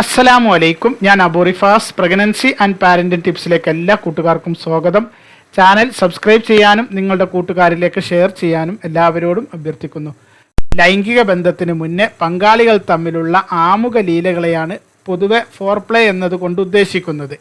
അസ്സലാമു അലൈക്കും. ഞാൻ അബോറിഫാസ് പ്രഗ്നൻസി ആൻഡ് പാരന്റിംഗ് ടിപ്സിലേക്ക് എല്ലാ കൂട്ടുകാർക്കും സ്വാഗതം. ചാനൽ സബ്സ്ക്രൈബ് ചെയ്യാനും നിങ്ങളുടെ കൂട്ടുകാരിലേക്ക് ഷെയർ ചെയ്യാനും എല്ലാവരോടും അഭ്യർത്ഥിക്കുന്നു. ലൈംഗിക ബന്ധത്തിന് മുന്നേ പങ്കാളികൾ തമ്മിലുള്ള ആമുഖ ലീലകളെയാണ് പൊതുവെ ഫോർ പ്ലേ എന്നതുകൊണ്ട് ഉദ്ദേശിക്കുന്നത്.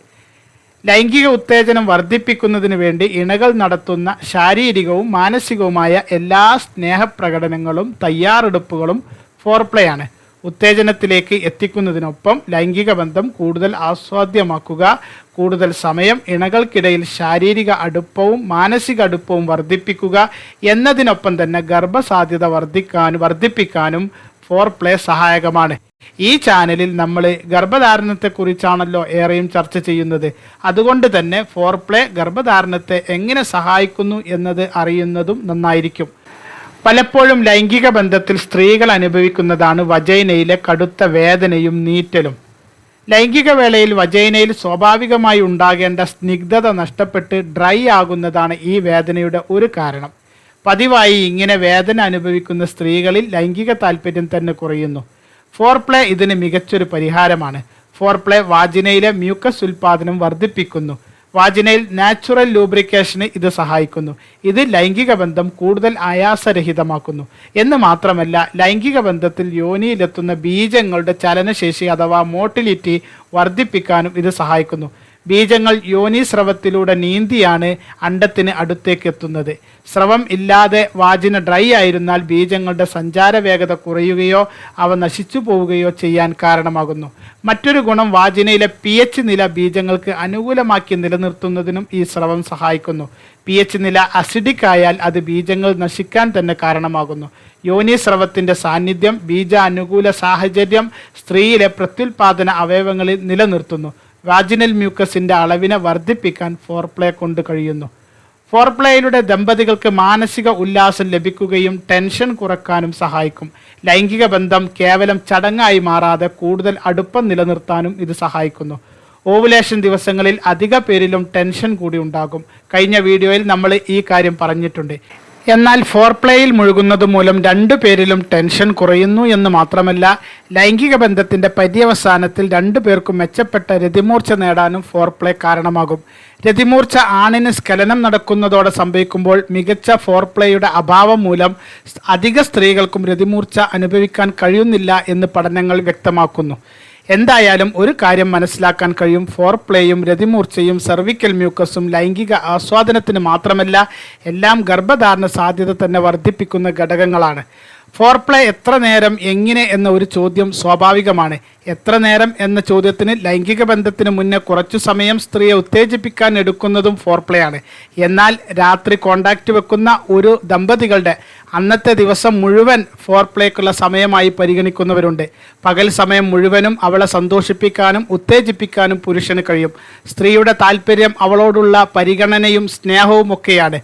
ലൈംഗിക ഉത്തേജനം വർദ്ധിപ്പിക്കുന്നതിന് വേണ്ടി ഇണകൾ നടത്തുന്ന ശാരീരികവും മാനസികവുമായ എല്ലാ സ്നേഹപ്രകടനങ്ങളും തയ്യാറെടുപ്പുകളും ഫോർ പ്ലേ ആണ്. ഉത്തേജനത്തിലേക്ക് എത്തിക്കുന്നതിനൊപ്പം ലൈംഗിക ബന്ധം കൂടുതൽ ആസ്വാദ്യമാക്കുക കൂടുതൽ സമയം ഇണകൾക്കിടയിൽ ശാരീരിക അടുപ്പവും മാനസിക അടുപ്പവും വർദ്ധിപ്പിക്കുക എന്നതിനൊപ്പം തന്നെ ഗർഭസാധ്യത വർദ്ധിക്കാനും വർദ്ധിപ്പിക്കാനും ഫോർ പ്ലേ സഹായകമാണ്. ഈ ചാനലിൽ നമ്മൾ ഗർഭധാരണത്തെക്കുറിച്ചാണല്ലോ ഏറെയും ചർച്ച ചെയ്യുന്നത്. അതുകൊണ്ട് തന്നെ ഫോർ പ്ലേ ഗർഭധാരണത്തെ എങ്ങനെ സഹായിക്കുന്നു എന്നത് അറിയുന്നതും നന്നായിരിക്കും. പലപ്പോഴും ലൈംഗിക ബന്ധത്തിൽ സ്ത്രീകൾ അനുഭവിക്കുന്നതാണ് വജൈനയിലെ കടുത്ത വേദനയും നീറ്റലും. ലൈംഗിക വേളയിൽ വജൈനയിൽ സ്വാഭാവികമായി ഉണ്ടാകേണ്ട സ്നിഗ്ധത നഷ്ടപ്പെട്ട് ഡ്രൈ ആകുന്നതാണ് ഈ വേദനയുടെ ഒരു കാരണം. പതിവായി ഇങ്ങനെ വേദന അനുഭവിക്കുന്ന സ്ത്രീകളിൽ ലൈംഗിക താല്പര്യം തന്നെ കുറയുന്നു. ഫോർപ്ലേ ഇതിന് മികച്ചൊരു പരിഹാരമാണ്. ഫോർപ്ലേ വാജിനയിലെ മ്യൂക്കസ് ഉൽപാദനം വർദ്ധിപ്പിക്കുന്നു. വാജിനയിൽ നാച്ചുറൽ ലൂബ്രിക്കേഷന് ഇത് സഹായിക്കുന്നു. ഇത് ലൈംഗിക ബന്ധം കൂടുതൽ ആയാസരഹിതമാക്കുന്നു. എന്ന് മാത്രമല്ല ലൈംഗിക ബന്ധത്തിൽ യോനിയിലെത്തുന്ന ബീജങ്ങളുടെ ചലനശേഷി അഥവാ മോട്ടിലിറ്റി വർദ്ധിപ്പിക്കാനും ഇത് സഹായിക്കുന്നു. ബീജങ്ങൾ യോനി സ്രവത്തിലൂടെ നീന്തിയാണ് അണ്ടത്തിന് അടുത്തേക്ക് എത്തുന്നത് സ്രവം ഇല്ലാതെ വാജിന ഡ്രൈ ആയിരുന്നാൽ ബീജങ്ങളുടെ സഞ്ചാര വേഗത കുറയുകയോ അവ നശിച്ചു പോവുകയോ ചെയ്യാൻ കാരണമാകുന്നു. മറ്റൊരു ഗുണം വാജിനയിലെ പി എച്ച് നില ബീജങ്ങൾക്ക് അനുകൂലമാക്കി നിലനിർത്തുന്നതിനും ഈ സ്രവം സഹായിക്കുന്നു. പി എച്ച് നില അസിഡിക് ആയാൽ അത് ബീജങ്ങൾ നശിക്കാൻ തന്നെ കാരണമാകുന്നു. യോനി സ്രവത്തിന്റെ സാന്നിധ്യം ബീജ അനുകൂല സാഹചര്യം സ്ത്രീയിലെ പ്രത്യുൽപാദന അവയവങ്ങളിൽ നിലനിർത്തുന്നു. വാജിനൽ മ്യൂക്കസിന്റെ അളവിനെ വർദ്ധിപ്പിക്കാൻ ഫോർപ്ലേ കൊണ്ട് കഴിയുന്നു. ഫോർപ്ലേയിലൂടെ ദമ്പതികൾക്ക് മാനസിക ഉല്ലാസം ലഭിക്കുകയും ടെൻഷൻ കുറക്കാനും സഹായിക്കും. ലൈംഗിക ബന്ധം കേവലം ചടങ്ങായി മാറാതെ കൂടുതൽ അടുപ്പം നിലനിർത്താനും ഇത് സഹായിക്കുന്നു. ഓവുലേഷൻ ദിവസങ്ങളിൽ അധിക പേരിലും ടെൻഷൻ കൂടി ഉണ്ടാകും. കഴിഞ്ഞ വീഡിയോയിൽ നമ്മൾ ഈ കാര്യം പറഞ്ഞിട്ടുണ്ട്. എന്നാൽ ഫോർ പ്ലേയിൽ മുഴുകുന്നത് മൂലം രണ്ടു പേരിലും ടെൻഷൻ കുറയുന്നു എന്ന് മാത്രമല്ല ലൈംഗിക ബന്ധത്തിന്റെ പര്യവസാനത്തിൽ രണ്ടു പേർക്കും മെച്ചപ്പെട്ട രതിമൂർച്ച നേടാനും ഫോർ പ്ലേ കാരണമാകും. രതിമൂർച്ച ആണിന് സ്ഖലനം നടക്കുന്നതോടെ സംഭവിക്കുമ്പോൾ മികച്ച ഫോർ പ്ലേയുടെ അഭാവം മൂലം അധിക സ്ത്രീകൾക്കും രതിമൂർച്ച അനുഭവിക്കാൻ കഴിയുന്നില്ല എന്ന് പഠനങ്ങൾ വ്യക്തമാക്കുന്നു. എന്തായാലും ഒരു കാര്യം മനസ്സിലാക്കാൻ കഴിയും. ഫോർ പ്ലേയും രതിമൂർച്ചയും സെർവിക്കൽ മ്യൂക്കസും ലൈംഗിക ആസ്വാദനത്തിന് മാത്രമല്ല എല്ലാം ഗർഭധാരണ സാധ്യത തന്നെ വർദ്ധിപ്പിക്കുന്ന ഘടകങ്ങളാണ്. ഫോർ പ്ലേ എത്ര നേരം എങ്ങനെ എന്ന ഒരു ചോദ്യം സ്വാഭാവികമാണ്. എത്ര നേരം എന്ന ചോദ്യത്തിന് ലൈംഗിക ബന്ധത്തിന് മുന്നേ കുറച്ചു സമയം സ്ത്രീയെ ഉത്തേജിപ്പിക്കാൻ എടുക്കുന്നതും ഫോർ പ്ലേ ആണ്. എന്നാൽ രാത്രി കോണ്ടാക്റ്റ് വെക്കുന്ന ഒരു ദമ്പതികളുടെ അന്നത്തെ ദിവസം മുഴുവൻ ഫോർ പ്ലേക്കുള്ള സമയമായി പരിഗണിക്കുന്നവരുണ്ട്. പകൽ സമയം മുഴുവനും അവളെ സന്തോഷിപ്പിക്കാനും ഉത്തേജിപ്പിക്കാനും പുരുഷന് കഴിയും. സ്ത്രീയുടെ താല്പര്യം അവളോടുള്ള പരിഗണനയും സ്നേഹവും ഒക്കെയാണ്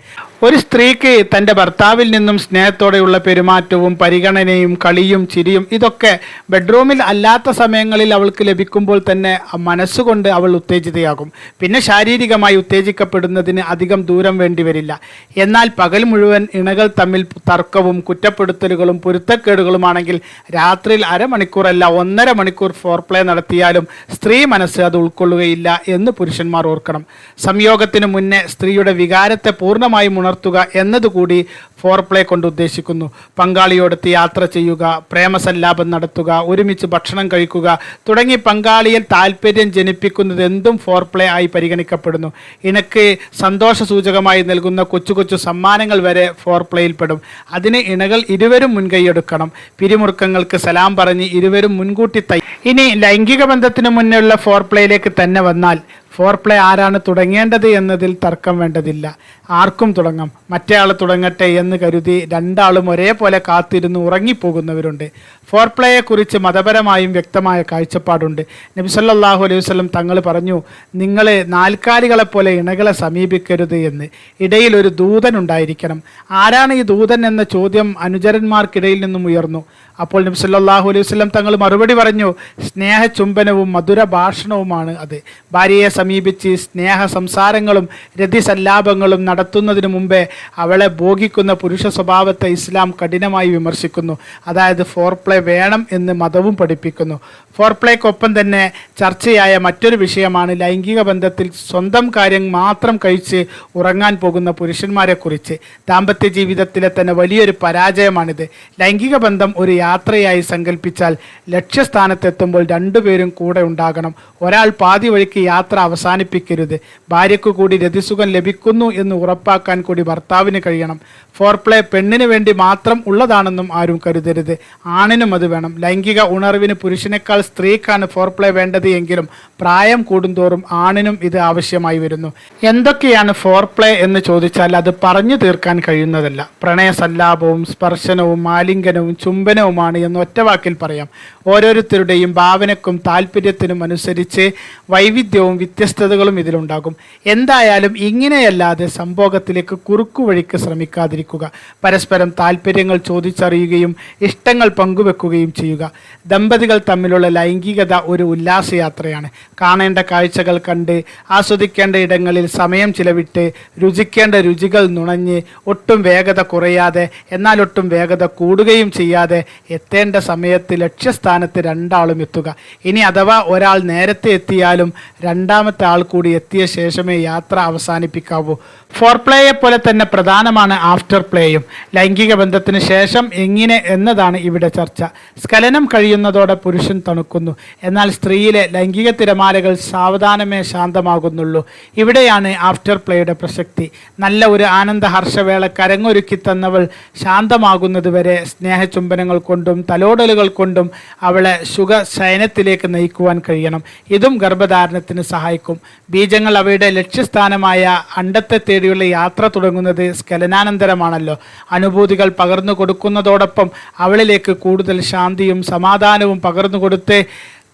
ഒരു സ്ത്രീക്ക് തന്റെ ഭർത്താവിൽ നിന്നും സ്നേഹത്തോടെയുള്ള പെരുമാറ്റവും പരിഗണനയും കളിയും ചിരിയും ഇതൊക്കെ ബെഡ്റൂമിൽ അല്ലാത്ത സമയങ്ങളിൽ അവൾക്ക് ലഭിക്കുമ്പോൾ തന്നെ മനസ്സുകൊണ്ട് അവൾ ഉത്തേജിതയാകും. പിന്നെ ശാരീരികമായി ഉത്തേജിക്കപ്പെടുന്നതിന് അധികം ദൂരം വേണ്ടി വരില്ല. എന്നാൽ പകൽ മുഴുവൻ ഇണകൾ തമ്മിൽ തർക്കവും കുറ്റപ്പെടുത്തലുകളും പൊരുത്തക്കേടുകളുമാണെങ്കിൽ രാത്രിയിൽ അരമണിക്കൂറല്ല ഒന്നര മണിക്കൂർ ഫോർ പ്ലേ നടത്തിയാലും സ്ത്രീ മനസ്സ് അത് ഉൾക്കൊള്ളുകയില്ല എന്ന് പുരുഷന്മാർ ഓർക്കണം. സംയോഗത്തിന് മുന്നേ സ്ത്രീയുടെ വികാരത്തെ പൂർണമായും ഉണർത്തുക എന്നതുകൂടി ഫോർ പ്ലേ കൊണ്ട് ഉദ്ദേശിക്കുന്നു. പങ്കാളിയോടൊത്ത് യാത്ര ചെയ്യുക പ്രേമസല്ലാപം നടത്തുക ഒരുമിച്ച് ഭക്ഷണം കഴിക്കുക തുടങ്ങി പങ്കാളിയിൽ താല്പര്യം ജനിപ്പിക്കുന്നത് എന്തും ഫോർ പ്ലേ ആയി പരിഗണിക്കപ്പെടുന്നു. ഇണക്ക് സന്തോഷ സൂചകമായി നൽകുന്ന കൊച്ചു കൊച്ചു സമ്മാനങ്ങൾ വരെ ഫോർ പ്ലേയിൽപ്പെടും അതിന് ഇണകൾ ഇരുവരും മുൻകൈയെടുക്കണം. പിരിമുറുക്കങ്ങൾക്ക് സലാം പറഞ്ഞ് ഇരുവരും മുൻകൂട്ടി തൈ ഇനി ലൈംഗിക ബന്ധത്തിന് മുന്നേ ഫോർ പ്ലേയിലേക്ക് തന്നെ വന്നാൽ ഫോർ പ്ലേ ആരാണ് തുടങ്ങേണ്ടത് എന്നതിൽ തർക്കം വേണ്ടതില്ല. ആർക്കും തുടങ്ങാം. മറ്റേ ആൾ തുടങ്ങട്ടെ എന്ന് കരുതി രണ്ടാളും ഒരേപോലെ കാത്തിരുന്ന് ഉറങ്ങിപ്പോകുന്നവരുണ്ട്. ഫോർ പ്ലേയെക്കുറിച്ച് മതപരമായും വ്യക്തമായ കാഴ്ചപ്പാടുണ്ട്. നബിസല്ലാഹു അലൈഹി വസ്ലം തങ്ങൾ പറഞ്ഞു നിങ്ങൾ നാൽക്കാലികളെപ്പോലെ ഇണകളെ സമീപിക്കരുത് എന്ന്. ഇടയിൽ ഒരു ദൂതൻ ഉണ്ടായിരിക്കണം. ആരാണ് ഈ ദൂതൻ എന്ന ചോദ്യം അനുചരന്മാർക്കിടയിൽ നിന്നും ഉയർന്നു. അപ്പോൾ നബി സല്ലല്ലാഹു അലൈഹി വസ്ലം തങ്ങൾ മറുപടി പറഞ്ഞു സ്നേഹചുംബനവും മധുര ഭാഷണവുമാണ് അത്. ഭാര്യയെ സമീപിച്ച് സ്നേഹ സംസാരങ്ങളും രതിസല്ലാപങ്ങളും നടത്തുന്നതിനു മുമ്പേ അവളെ ഭോഗിക്കുന്ന പുരുഷ സ്വഭാവത്തെ ഇസ്ലാം കഠിനമായി വിമർശിക്കുന്നു. അതായത് ഫോർപ്ലേ വേണം എന്ന് മതവും പഠിപ്പിക്കുന്നു. ഫോർ പ്ലേക്കൊപ്പം തന്നെ ചർച്ചയായ മറ്റൊരു വിഷയമാണ് ലൈംഗിക ബന്ധത്തിൽ സ്വന്തം കാര്യം മാത്രം കഴിച്ച് ഉറങ്ങാൻ പോകുന്ന പുരുഷന്മാരെക്കുറിച്ച്. ദാമ്പത്യ ജീവിതത്തിലെ തന്നെ വലിയൊരു പരാജയമാണിത്. ലൈംഗിക ബന്ധം ഒരു യാത്രയായി സങ്കല്പിച്ചാൽ ലക്ഷ്യസ്ഥാനത്തെത്തുമ്പോൾ രണ്ടുപേരും കൂടെ ഉണ്ടാകണം. ഒരാൾ പാതി വഴിക്ക് യാത്ര അവസാനിപ്പിക്കരുത്. ഭാര്യയ്ക്ക് കൂടി രതിസുഖം ലഭിക്കുന്നു എന്ന് ഉറപ്പാക്കാൻ കൂടി ഭർത്താവിന് കഴിയണം. ഫോർ പ്ലേ പെണ്ണിന് വേണ്ടി മാത്രം ഉള്ളതാണെന്നും ആരും കരുതരുത്. ആണിനും അത് വേണം. ലൈംഗിക ഉണർവിന് പുരുഷനേക്കാൾ സ്ത്രീക്കാണ് ഫോർ പ്ലേ വേണ്ടത് എങ്കിലും പ്രായം കൂടുന്തോറും ആണിനും ഇത് ആവശ്യമായി വരുന്നു. എന്തൊക്കെയാണ് ഫോർ പ്ലേ എന്ന് ചോദിച്ചാൽ അത് പറഞ്ഞു തീർക്കാൻ കഴിയുന്നതല്ല. പ്രണയ സല്ലാപവും സ്പർശനവും ആലിംഗനവും ചുംബനവുമാണ് എന്ന് ഒറ്റവാക്കിൽ പറയാം. ഓരോരുത്തരുടെയും ഭാവനക്കും താല്പര്യത്തിനും അനുസരിച്ച് വൈവിധ്യവും വ്യത്യസ്തതകളും ഇതിലുണ്ടാകും. എന്തായാലും ഇങ്ങനെയല്ലാതെ സംഭോഗത്തിലേക്ക് കുറുക്കുവഴിക്ക് ശ്രമിക്കാതിരിക്കുക. പരസ്പരം താല്പര്യങ്ങൾ ചോദിച്ചറിയുകയും ഇഷ്ടങ്ങൾ പങ്കുവെക്കുകയും ചെയ്യുക. ദമ്പതികൾ തമ്മിലുള്ള ലൈംഗികത ഒരു ഉല്ലാസയാത്രയാണ്. കാണേണ്ട കാഴ്ചകൾ കണ്ട് ആസ്വദിക്കേണ്ട ഇടങ്ങളിൽ സമയം ചിലവിട്ട് രുചിക്കേണ്ട രുചികൾ നുണഞ്ഞ് ഒട്ടും വേഗത കുറയാതെ എന്നാൽ ഒട്ടും വേഗത കൂടുകയും ചെയ്യാതെ എത്തേണ്ട സമയത്ത് ലക്ഷ്യസ്ഥാനത്ത് രണ്ടാളും എത്തുക. ഇനി അഥവാ ഒരാൾ നേരത്തെ എത്തിയാലും രണ്ടാമത്തെ ആൾ കൂടി എത്തിയ ശേഷമേ യാത്ര അവസാനിപ്പിക്കാവൂ. ഫോർ പ്ലേയെ പോലെ തന്നെ പ്രധാനമാണ് ആഫ്റ്റർ പ്ലേയും. ലൈംഗിക ബന്ധത്തിന് ശേഷം എങ്ങനെ എന്നതാണ് ഇവിടെ ചർച്ച. സ്ഖലനം കഴിയുന്നതോടെ പുരുഷൻ തണുക്കുന്നു. എന്നാൽ സ്ത്രീയിലെ ലൈംഗിക തിരമാലകൾ സാവധാനമേ ശാന്തമാകുന്നുള്ളൂ. ഇവിടെയാണ് ആഫ്റ്റർ പ്ലേയുടെ പ്രസക്തി. നല്ല ഒരു ആനന്ദ ഹർഷവേള കരങ്ങൊരുക്കി തന്നവൾ ശാന്തമാകുന്നത് വരെ സ്നേഹചുംബനങ്ങൾ കൊണ്ടും തലോടലുകൾ കൊണ്ടും അവളെ സുഖ ശയനത്തിലേക്ക് നയിക്കുവാൻ കഴിയണം. ഇതും ഗർഭധാരണത്തിന് സഹായിക്കും. ബീജങ്ങൾ അവയുടെ ലക്ഷ്യസ്ഥാനമായ അണ്ടത്തെ തേടിയുള്ള യാത്ര തുടങ്ങുന്നത് സ്കലനാനന്തരമാണല്ലോ. അനുഭൂതികൾ പകർന്നു കൊടുക്കുന്നതോടൊപ്പം അവളിലേക്ക് കൂടുതൽ ശാന്തിയും സമാധാനവും പകർന്നു കൊടുത്ത്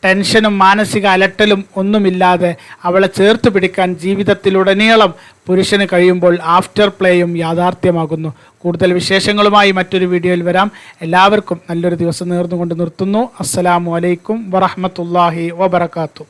ടെൻഷനും മാനസിക അലട്ടലും ഒന്നുമില്ലാതെ അവളെ ചേർത്ത് പിടിക്കാൻ ജീവിതത്തിലുടനീളം പുരുഷന് കഴിയുമ്പോൾ ആഫ്റ്റർ പ്ലേയും യാഥാർത്ഥ്യമാകുന്നു. കൂടുതൽ വിശേഷങ്ങളുമായി മറ്റൊരു വീഡിയോയിൽ വരാം. എല്ലാവർക്കും നല്ലൊരു ദിവസം നേർന്നുകൊണ്ട് നിർത്തുന്നു. അസ്സലാമു അലൈക്കും വറഹമത്തല്ലാഹി വബർക്കാത്തു